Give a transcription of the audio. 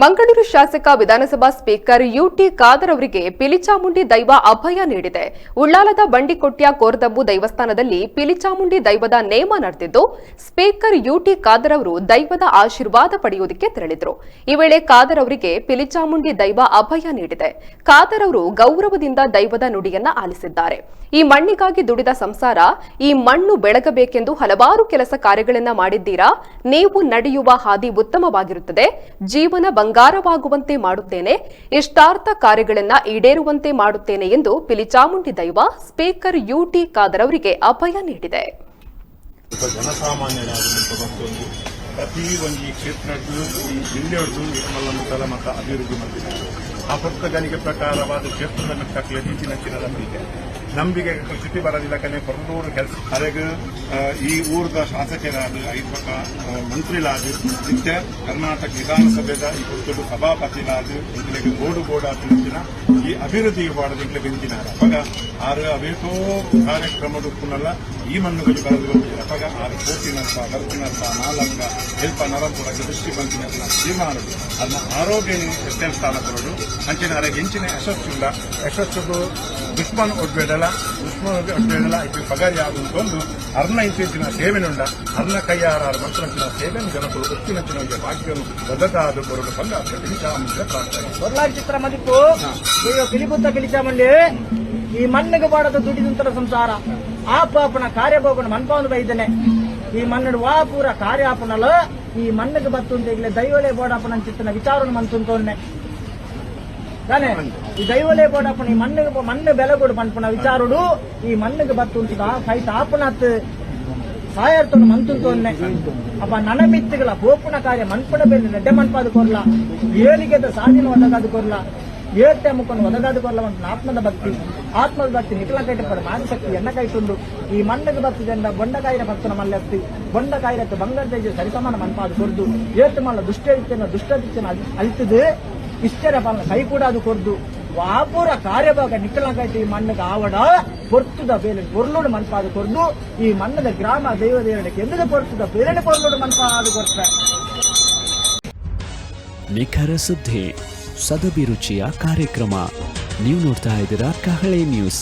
ಮಂಗಳೂರು ಶಾಸಕ ವಿಧಾನಸಭಾ speaker UT Khader ಅವರಿಗೆ ಪಿಲಿಚಾಮುಂಡಿ ದೈವ ಅಭಯ ನೀಡಿದೆ. ಉಳ್ಳಾಲದ ಬಂಡಿಕೊಟ್ಯ ಕೋರ್ದಬ್ಬು ದೈವಸ್ಥಾನದಲ್ಲಿ ಪಿಲಿಚಾಮುಂಡಿ ದೈವದ ನೇಮ ನಡೆದಿದ್ದು, ಸ್ಪೀಕರ್ ಯುಟಿ ಖಾದರ್ ಅವರು ದೈವದ ಆಶೀರ್ವಾದ ಪಡೆಯುವುದಕ್ಕೆ ತೆರಳಿದ್ರು. ಈ ವೇಳೆ ಖಾದರ್ ಅವರಿಗೆ ಪಿಲಿಚಾಮುಂಡಿ ದೈವ ಅಭಯ ನೀಡಿದೆ. ಖಾದರ್ ಅವರು ಗೌರವದಿಂದ ದೈವದ ನುಡಿಯನ್ನ ಆಲಿಸಿದ್ದಾರೆ. ಈ ಮಣ್ಣಿಗಾಗಿ ದುಡಿದ ಸಂಸಾರ, ಈ ಮಣ್ಣು ಬೆಳಗಬೇಕೆಂದು ಹಲವಾರು ಕೆಲಸ ಕಾರ್ಯಗಳನ್ನ ಮಾಡಿದ್ದೀರಾ? ನೀವು ನಡೆಯುವ ಹಾದಿ ಉತ್ತಮವಾಗಿರುತ್ತದೆ. ಜೀವನ ಬಂಗಾರವಾಗುವಂತೆ ಮಾಡುತ್ತೇನೆ ಇಷ್ಟಾರ್ಥ ಕಾರ್ಯಗಳನ್ನ ಈಡೇರುವಂತೆ ಮಾಡುತ್ತೇನೆ ಎಂದು ಪಿಲಿಚಾಮುಂಡಿ ದೈವ ಸ್ಪೀಕರ್ ಯುಟಿ ಖಾದರ್ ಅವರಿಗೆ ಅಭಯ ನೀಡಿದೆ. ಪ್ರತಿ ಒಂದು ಈ ಕ್ಷೇತ್ರದ್ದು, ಈ ಜಿಲ್ಲೆಯೊಳಗೂ ನಿರ್ಮಲ ಮತ್ತು ಅಭಿವೃದ್ಧಿ ಮಾಡಿದ್ದಾರೆ ಆ ಪುಸ್ತಕನಿಗೆ ಪ್ರಕಾರವಾದ ಕ್ಷೇತ್ರದ ಮೆಟ್ಟಕ್ಕೆ ಹೆಚ್ಚಿನ ನಂಬಿಕೆ ನಂಬಿಕೆ ಚುಟ್ಟಿ ಬರೋದಿಲ್ಲ ಕನೆ ಕೊರಡೂರು ಕೆಲಸ ಅದಕ್ಕೆ ಈ ಊರದ ಶಾಸಕರಾದ ಐದು ಪಕ್ಕ ಮಂತ್ರಿಲಾದ ನಿತ್ಯ ಕರ್ನಾಟಕ ವಿಧಾನಸಭೆದ ಈ ಕುರಿತು ಸಭಾಪತಿಲಾದ ಇಂಗ್ಲಿಗೆ ಗೋಡು ಆದಿನ ಈ ಅಭಿವೃದ್ಧಿ ಬಾಡದಿಂಗ್ಲೆ ಬೆಂಚಿನಾರ ಅವಾಗ ಆರು ಅವೇಕೋ ಕಾರ್ಯಕ್ರಮದ ಕುನಲ್ಲ ಈ ಮಣ್ಣುಗಳು ಬರೆದು ಅವಾಗ ಆರು ಕೋಟಿನಂತ ಖರ್ಚಿನಂತ ನಾಲಂಗ ಹೆಲ್ಪ ನರಂಪುರ ದೃಷ್ಟಿ ಬಂದಿನ ತೀರ್ಮಾನಗಳು ಅದನ್ನ ಆರೋಗ್ಯ ಸ್ಥಾನ ಕೊಡೋದು. ಅಂಚಿನ ಅರೆಗೆ ಹೆಂಚಿನ ಯಶಸ್ಸಿಲ್ಲ ಯಶಸ್ಸು ದುಷ್ಮನ್ ಒಡ್ಬೇಡಲ್ಲ ದುಷ್ಮನ್ ಒಡ್ಬೇಡಲ್ಲ ಇದು ಪಗಾರಿ ಆಗುವಂತೊಂದು ಅರ್ನ ಇಂಚಿನ ಸೇವೆನುಂಡ ಅರ್ನ ಕೈಯಾರ ಮಂತ್ರಂಚಿನ ಸೇವೆ ಜನಗಳು ಒತ್ತಿನಂಚಿನ ಭಾಗ್ಯವನ್ನು ಬದ್ಧತಾದ ಕೊರಡು ಬಂದ ಪ್ರತಿಷ್ಠಾಮುಂದೆ ಪ್ರಾರ್ಥನೆ ಬೊರ್ಲಾಡ್ ಚಿತ್ರ ಮದಿಪ್ಪು ಈಗ ಪಿಲಿಬುತ್ತ ಪಿಲಿಚಾಮಂಡಿ ಈ ಮಣ್ಣಿಗೆ ಬಾಡದ ದುಡಿದಂತರ ಸಂಸಾರ. ಆ ಪಾಪನ ಕಾರ್ಯಭೋಗನ ಮನ್ಪಾವನು ಬೈದನೆ. ಈ ಮಣ್ಣು ವಾ ಪೂರ ಕಾರ್ಯಾಪನಲ. ಈ ಮಣ್ಣಿಗೆ ಬತ್ತುಂತ ಈಗಲೇ ದೈವಲೇ ಬೋಡಪ್ಪನ ಚಿತ್ತನ ವಿಚಾರನ ಮಂತುಂತೋನ್ನೆ ತಾನೆ, ಈ ದೈವಲೇ ಬೋಡಪ್ಪನ ಈ ಮಣ್ಣಿಗೆ ಮಣ್ಣು ಮಣ್ಣು ಬೆಲೆಗೊಡು ಮನ್ಪುನ ವಿಚಾರುಡು, ಈ ಮಣ್ಣಿಗೆ ಬತ್ತುಂತದ ಕೈತ ಆಪನತ್ ಸಾಯರ್ತನು ಮಂತುಂತೋನ್ನೆ ಅಪ್ಪ, ನನ ಮಿತ್ತಿಗಳ ಹೋಪುನ ಕಾರ್ಯ ಮನ್ಪುನ ಬೇರೆ, ನೆಡ್ಡೆ ಮನ್ಪಾದು ಕೊರ್ಲ, ಏಳಿಗೆದ ಸಾಧಿನ ಒದಗಾದ ಕೊರ್ಲ ಏಟೆ ಮುಖವನ್ನು ಒದಗಾದ ಕೊರ್ಲ ಅಂತ ಆತ್ಮದ ಭಕ್ತಿ. ಆತ್ಮದ ಭಕ್ತಿ ನಿಖಲ ಕೈಟ ಪಡ ಮಾನಶಕ್ತಿ ಎನ್ನ ಕೈಟುಂಡು. ಈ ಮಣ್ಣಿಗೆ ಭಕ್ತಿದಿಂದ ಬೊಂಡಕಾಯಿನ ಭಕ್ತನ ಮಲ್ಲೆತ್ತಿ ಬೊಂಡಕಾಯಿರತ್ತು ಬಂಗಾರದ ಸರಿಸಮಾನ ಮನ್ಪಾದ ಕೊರ್ದು. ಏಟು ಮಲ್ಲ ದುಷ್ಟ ದುಷ್ಟ ಅಳಿತದು ಇಷ್ಟರ ಪಾಲನ ಕೈ ಕೂಡ ಅದು ಕೊರ್ದು ವಾಪುರ ಕಾರ್ಯಭಾಗ ನಿಖಲಂಗಾಯ್ತು ಈ ಮಣ್ಣದ ಆವಡ ಪೊರ್ತುದ ಬೇಲೆ ಪೊರ್ಲುಡು ಅದು ಕೊರ್ದು ಈ ಮಣ್ಣದ ಗ್ರಾಮ ದೈವ ದೇವರಿಗೆ ಪೊರ್ತುದ ಬೇರೆ ಪೊರ್ಲುಡು ಅದು ಕೊರ್ತ ನಿಖರ ಸುದ್ದಿ, ಸದಭಿರುಚಿಯ ಕಾರ್ಯಕ್ರಮ. ನೀವು ನೋಡ್ತಾ ಇದ್ದೀರಾ ಕಹಳೆ ನ್ಯೂಸ್.